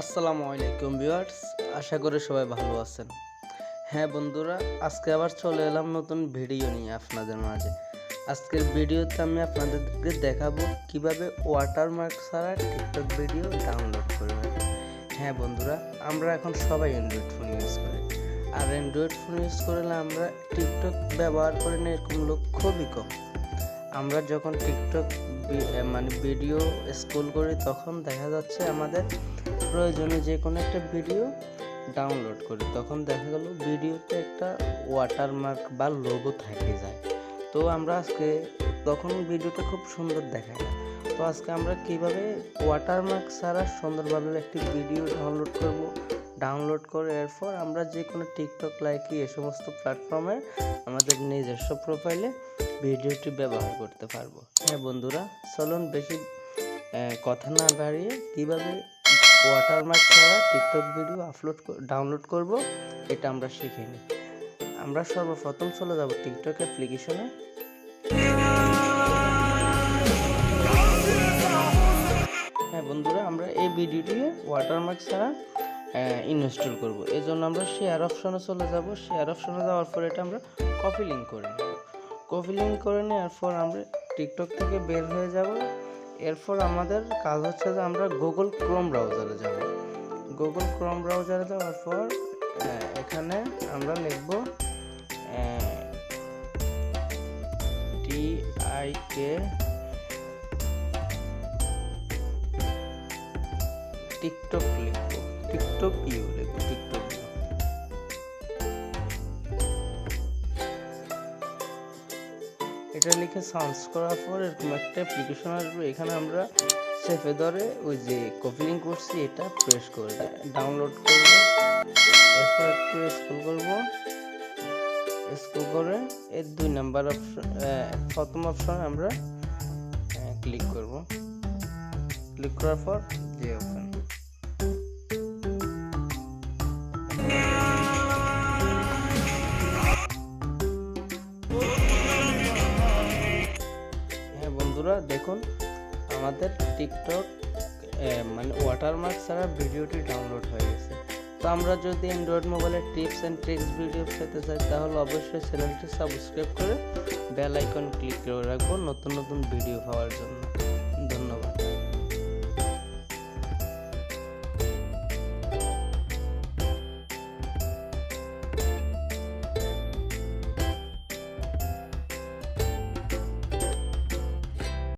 আসসালামু আলাইকুম ভিউয়ার্স, আশা করি সবাই ভালো আছেন। হ্যাঁ বন্ধুরা, আজকে আবার চলে এলাম নতুন ভিডিও নিয়ে আপনাদের মাঝে। আজকের ভিডিওতে আমি আপনাদেরকে দেখাবো কীভাবে ওয়াটারমার্ক ছাড়া টিকটক ভিডিও ডাউনলোড করবেন। হ্যাঁ বন্ধুরা, আমরা এখন সবাই অ্যান্ড্রয়েড ফোন ইউজ করি। আর অ্যান্ড্রয়েড ফোন ইউজ করলে আমরা টিকটক ব্যবহার করি না, এরকম লোক খুবই কম। আমরা যখন টিকটক মানে ভিডিও স্ক্রোল করি, তখন দেখা যাচ্ছে আমাদের প্রয়োজনে যে কোনো একটা ভিডিও ডাউনলোড করি। তখন দেখা গেল ভিডিওতে একটা ওয়াটারমার্ক বা লোগো থেকে যায়। তো আমরা আজকে, তখন ভিডিওটা খুব সুন্দর দেখায় না। তো আজকে আমরা কীভাবে ওয়াটারমার্ক ছাড়া সুন্দরভাবে একটি ভিডিও ডাউনলোড করব ডাউনলোড করে এরপর আমরা যে কোনো টিকটক লাইকি এ সমস্ত প্ল্যাটফর্মে আমাদের নিজস্ব প্রোফাইলে ভিডিওটি ব্যবহার করতে পারব। হ্যাঁ বন্ধুরা, চলুন বেশি কথা না বাড়িয়ে কীভাবে ওয়াটারমার্ক ছাড়া টিকটক ভিডিও আপলোড ডাউনলোড করব, এটা আমরা শিখে নিই। আমরা সর্বপ্রথম চলে যাব টিকটক অ্যাপ্লিকেশনে হ্যাঁ বন্ধুরা, আমরা এই ভিডিওটি ওয়াটারমার্ক ছাড়া ইনস্টল করব। এই জন্য আমরা শেয়ার অপশনে চলে যাব। শেয়ার অপশনে যাওয়ার পর এটা আমরা কপি লিঙ্ক করে নেব। কপি লিঙ্ক করে নেওয়ার পর আমরা টিকটক থেকে বের হয়ে যাব। এরপর আমাদের কাজ হচ্ছে যে আমরা গুগল ক্রোম ব্রাউজারে যাব। গুগল ক্রোম ব্রাউজারে যাওয়ার পর এখানে আমরা লিখব কে টিকটক লিখব। টিকটক ইউ লিখব। টিকটক এটা লিখে সার্চ করার পর এরকম একটা অ্যাপ্লিকেশন আসবে। এখানে আমরা সেফে ধরে ওই যে কপি লিঙ্ক করছি, এটা প্রেস করে ডাউনলোড করব। এরপর একটু স্ক্রল করব। স্ক্রল করে এর দুই নাম্বার অপশন প্রথম অপশন আমরা ক্লিক করব। ক্লিক করার পর যে ওপেন বন্ধুরা, দেখুন, আমাদের টিকটক মানে ওয়াটারমার্ক ছাড়া ভিডিওটি ডাউনলোড হয়ে গেছে। তো আমরা যদি অ্যান্ড্রয়েড মোবাইলের টিপস অ্যান্ড ট্রিক্স ভিডিও পেতে চাই, তাহলে অবশ্যই চ্যানেলটি সাবস্ক্রাইব করে বেল আইকন ক্লিক করে রাখব নতুন নতুন ভিডিও পাওয়ার জন্য।